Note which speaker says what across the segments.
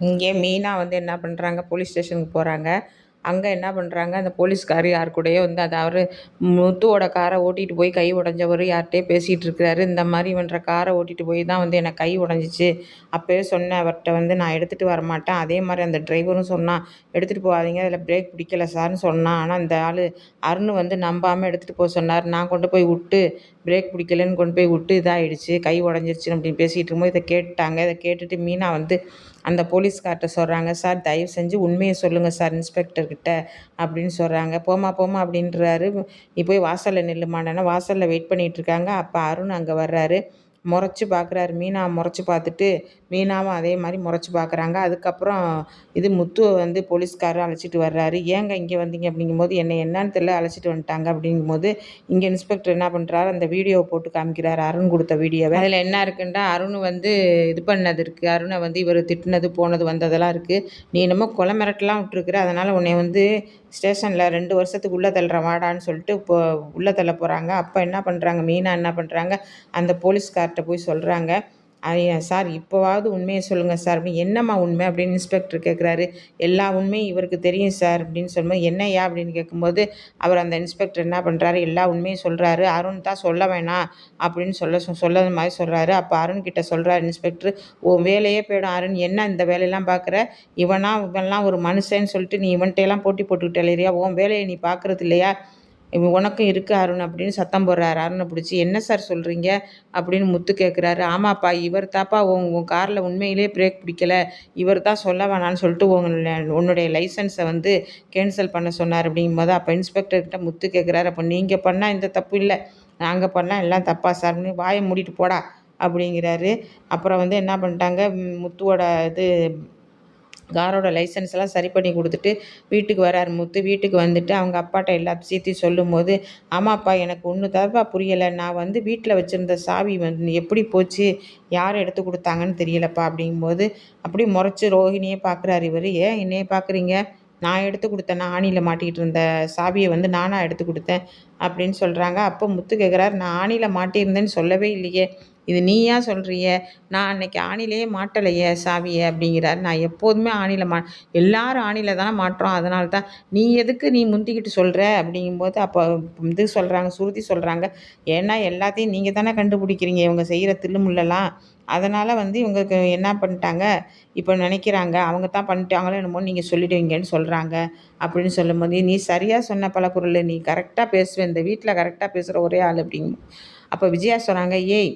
Speaker 1: இங்கே மீனா வந்து என்ன பண்ணுறாங்க போலீஸ் ஸ்டேஷனுக்கு போகிறாங்க அங்கே என்ன பண்ணுறாங்க அந்த போலீஸ்கார் யார் கூடயோ வந்து அதை அவர் முத்துவோட காரை ஓட்டிகிட்டு போய் கை உடஞ்சவர் யார்கிட்டயோ பேசிகிட்டு இருக்கிறாரு. இந்த மாதிரி பண்ணுற காரை ஓட்டிகிட்டு போய் தான் வந்து எனக்கு கை உடஞ்சிச்சு. அப்போயே சொன்னேன் அவர்கிட்ட வந்து நான் எடுத்துகிட்டு வர மாட்டேன். அதே மாதிரி அந்த டிரைவரும் சொன்னான் எடுத்துகிட்டு போகாதீங்க அதில் பிரேக் பிடிக்கல சார்னு சொன்னான் ஆனால் அந்த ஆள் அருண் வந்து நம்பாமல் எடுத்துகிட்டு போக சொன்னார். நான் கொண்டு போய் விட்டு பிரேக் பிடிக்கலன்னு கொண்டு போய் விட்டு இதாகிடுச்சு கை உடஞ்சிருச்சு அப்படின்னு பேசிகிட்டு இருக்கும்போது இதை கேட்டாங்க. இதை கேட்டுட்டு மீனா வந்து அந்த போலீஸ்கார்ட்ட சொல்கிறாங்க சார் தயவு செஞ்சு உண்மையை சொல்லுங்கள் சார் இன்ஸ்பெக்டர். இன்ஸ்பெக்டர்கிட்ட அப்படின்னு சொல்கிறாங்க போமா போமா அப்படின்றாரு. நீ போய் வாசலில் நில்லுமானா வாசலில் வெயிட் பண்ணிகிட்ருக்காங்க அப்போ அருண் அங்கே வர்றாரு. முறைச்சி பார்க்குறாரு மீனா முறைச்சி பார்த்துட்டு மீனாவும் அதே மாதிரி முறைச்சி பார்க்குறாங்க அதுக்கப்புறம் இது முத்துவை வந்து போலீஸ்காரர் அழைச்சிட்டு வர்றாரு. ஏங்க இங்கே வந்தீங்க அப்படிங்கும்போது என்னை என்னன்னு தெரியல அழைச்சிட்டு வந்துட்டாங்க அப்படிங்கும்போது இங்கே இன்ஸ்பெக்டர் என்ன பண்ணுறாரு அந்த வீடியோவை போட்டு காமிக்கிறார். அருண் கொடுத்த வீடியோவை. அதில் என்ன இருக்குன்னா அருண் வந்து இது பண்ணது இருக்குது அருணை வந்து இவர் திட்டினது போனது வந்ததெல்லாம் இருக்குது நீ என்னமோ கொலை மிரட்டலாம் விட்டுருக்குற. அதனால் உன்னை வந்து ஸ்டேஷனில் ரெண்டு வருஷத்துக்கு உள்ளே தள்ளுற வாடான்னு சொல்லிட்டு இப்போ உள்ளே தள்ள போகிறாங்க அப்போ என்ன பண்ணுறாங்க மீனா என்ன பண்ணுறாங்க அந்த போலீஸ்கார் சார்கிட்ட போய் சொல்கிறாங்க ஐயா சார் இப்போவாவது உண்மையை சொல்லுங்கள் சார். அப்படின்னு என்னம்மா உண்மை அப்படின்னு இன்ஸ்பெக்டர் கேட்குறாரு எல்லா உண்மையும் இவருக்கு தெரியும் சார் அப்படின்னு சொல்லும்போது என்னையா அப்படின்னு கேட்கும்போது அவர் அந்த இன்ஸ்பெக்டர் என்ன பண்ணுறாரு எல்லா உண்மையும் சொல்கிறாரு அருண் தான் சொல்ல வேணாம் அப்படின்னு சொல்ல சொல்ல மாதிரி சொல்கிறாரு அப்போ அருண் கிட்ட சொல்கிறார் இன்ஸ்பெக்டர் ஓ வேலையே போயிடும் அருண். என்ன இந்த வேலையெல்லாம் பார்க்குற இவனா இவன்லாம் ஒரு மனுஷன்னு சொல்லிட்டு நீ இவன்கிட்ட போட்டி போட்டுக்கிட்டே இல்லையா உன் வேலையை நீ பார்க்குறது இல்லையா? உனக்கும் இருக்குது அருண் அப்படின்னு சத்தம் போடுறாரு. அருணை பிடிச்சி என்ன சார் சொல்கிறீங்க அப்படின்னு முத்து கேட்குறாரு ஆமாப்பா இவர் தாப்பா உன் உன் காரில் உண்மையிலே பிரேக் பிடிக்கல. இவர் தான் சொல்ல வேணான்னு சொல்லிட்டு உங்க உன்னுடைய லைசன்ஸை வந்து கேன்சல் பண்ண சொன்னார். அப்படிங்கும்போது அப்போ இன்ஸ்பெக்டர்கிட்ட முத்து கேட்குறாரு அப்போ நீங்கள் பண்ணால் இந்த தப்பு இல்லை. நாங்கள் பண்ணால் எல்லாம் தப்பா சார்னு வாயை மூடிட்டு போடா. அப்படிங்கிறாரு. அப்புறம் வந்து என்ன பண்ணிட்டாங்க? முத்துவோட இது காரோட லைசன்ஸ் எல்லாம் சரி பண்ணி கொடுத்துட்டு வீட்டுக்கு வரார் முத்து. வீட்டுக்கு வந்துட்டு அவங்க அப்பாட்ட எல்லா விஷயத்தையும் சொல்லும்போது ஆமாப்பா எனக்கு ஒன்று தரப்பா? புரியலை. நான் வந்து வீட்டில் வச்சுருந்த சாவி வந்து எப்படி போச்சு? யார் எடுத்து கொடுத்தாங்கன்னு தெரியலப்பா. அப்படிங்கும்போது அப்படி முறைச்சி ரோஹிணியே பார்க்குறாரு இவர். ஏன் என்னையே பார்க்குறீங்க நான் எடுத்து கொடுத்தேன். நான் ஆணியில் மாட்டிக்கிட்டு இருந்த சாவியை வந்து நானாக எடுத்து கொடுத்தேன். அப்படின்னு சொல்கிறாங்க அப்போ முத்து கேட்குறாரு நான் ஆணியில் மாட்டியிருந்தேன்னு சொல்லவே இல்லையே. இது நீயா சொல்கிறிய நான் அன்னைக்கு ஆணிலேயே மாட்டலையே சாவியை அப்படிங்கிறார். நான் எப்போதுமே ஆணியில் மா எல்லாரும் ஆணியில் தானே மாட்டுறோம். அதனால தான் நீ எதுக்கு நீ முந்திக்கிட்டு சொல்கிற அப்படிங்கும்போது அப்போ இது சொல்கிறாங்க சுருதி சொல்கிறாங்க ஏன்னா எல்லாத்தையும் நீங்கள் தானே கண்டுபிடிக்கிறீங்க. இவங்க செய்கிற தில்லுமுள்ளலாம் அதனால் வந்து இவங்களுக்கு என்ன பண்ணிட்டாங்க? இப்போ நினைக்கிறாங்க. அவங்க தான் பண்ணிட்டாங்களோ என்னமோ நீங்கள் சொல்லிடுவீங்கன்னு சொல்கிறாங்க அப்படின்னு சொல்லும்போது நீ சரியாக சொன்ன பல குரல். நீ கரெக்டாக பேசுவேன் இந்த வீட்டில் கரெக்டாக பேசுகிற ஒரே ஆள் அப்படிங்க அப்போ விஜயா சொன்னாங்க ஏய்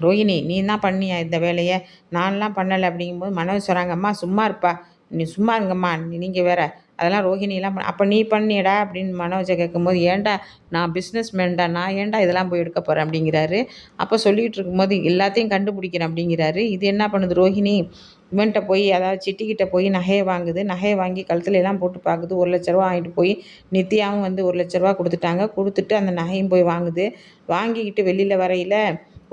Speaker 1: ரோஹிணி நீ தான் பண்ணியா இந்த வேலையை? நான்லாம் பண்ணலை அப்படிங்கும்போது மனோஜ் சொல்கிறாங்க அம்மா சும்மா இருப்பா. நீ சும்மா இருங்கம்மா. நீங்கள் வேற. அதெல்லாம் ரோஹிணிலாம் அப்போ நீ பண்ணியடா அப்படின்னு மனோஜை கேட்கும்போது ஏன்டா நான் பிஸ்னஸ் மேன்டா நான் ஏன்டா இதெல்லாம் போய் எடுக்க போகிறேன் அப்படிங்கிறாரு. அப்போ சொல்லிகிட்டு இருக்கும்போது எல்லாத்தையும் கண்டுபிடிக்கிறேன் அப்படிங்கிறாரு. இது என்ன பண்ணுது ரோஹிணி? இவன்கிட்ட போய் அதாவது சிட்டிக்கிட்ட போய் நகையை வாங்குது. நகையை வாங்கி கழுத்துல எல்லாம் போட்டு பார்க்குது ஒரு லட்ச ரூபா வாங்கிட்டு போய் நித்யாவும் வந்து ஒரு லட்ச ரூபா கொடுத்துட்டாங்க. கொடுத்துட்டு அந்த நகையும் போய் வாங்குது. வாங்கிக்கிட்டு வெளியில் வரையில்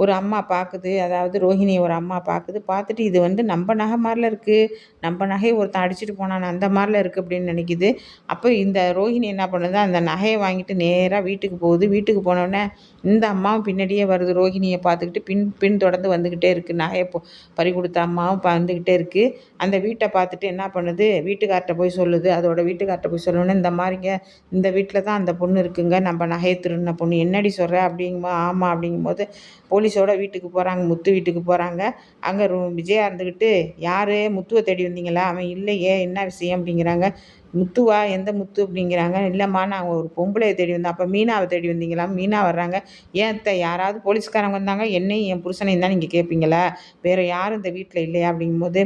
Speaker 1: ஒரு அம்மா பார்க்குது அதாவது ரோஹிணி ஒரு அம்மா பார்க்குது பார்த்துட்டு இது வந்து நம்ம நகை மாதிரில இருக்குது நம்ம நகையை ஒருத்தன் அடிச்சுட்டு போனான் அந்த மாதிரில இருக்குது அப்படின்னு நினைக்கிது. அப்போ இந்த ரோஹிணி என்ன பண்ணுது அந்த நகையை வாங்கிட்டு நேராக வீட்டுக்கு போகுது. வீட்டுக்கு போனோடனே இந்த அம்மாவும் பின்னாடியே வருது ரோஹிணியை பார்த்துக்கிட்டு பின் பின் தொடர்ந்து வந்துக்கிட்டே இருக்குது நகையை போ பறி கொடுத்த அம்மாவும் வந்துக்கிட்டே இருக்குது அந்த வீட்டை பார்த்துட்டு என்ன பண்ணுது வீட்டுக்கார்ட்ட போய் சொல்லுது. அதோட வீட்டுக்கார்ட்ட போய் சொல்லணுன்னு இந்த மாதிரிங்க இந்த வீட்டில் தான் அந்த பொண்ணு இருக்குங்க நம்ம நகையை திருடின பொண்ணு. என்னடி சொல்கிற அப்படிங்கும்போது ஆமாம் அப்படிங்கும்போது போலீஸ் போலீஸோட வீட்டுக்கு போகிறாங்க முத்து வீட்டுக்கு போகிறாங்க அங்கே ரூ விஜயா இருந்துக்கிட்டு யார்? முத்துவை தேடி வந்தீங்களா? அவன் இல்லையே என்ன விஷயம்? அப்படிங்கிறாங்க. முத்துவா? எந்த முத்து? அப்படிங்கிறாங்க. இல்லைம்மா நான் ஒரு பொம்பளையை தேடி வந்தேன். அப்போ மீனாவை தேடி வந்தீங்களா? மீனா வர்றாங்க. ஏன் அத்தை? யாராவது போலீஸ்காரங்க வந்தாங்க? என்னையும் என் புருஷனையும் தான் நீங்கள் கேட்பீங்களா வேறு யாரும் இந்த வீட்டில் இல்லையா? அப்படிங்கும்போது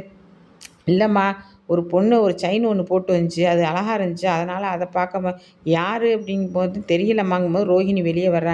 Speaker 1: இல்லைம்மா ஒரு பொண்ணு ஒரு செயின் ஒன்று போட்டு வந்துச்சு. அது அழகாக இருந்துச்சு. அதனால் அதை பார்க்க யார்? அப்படிங்கும்போது தெரியலம்மாங்கும்போது ரோஹிணி வெளியே வர்றாங்க.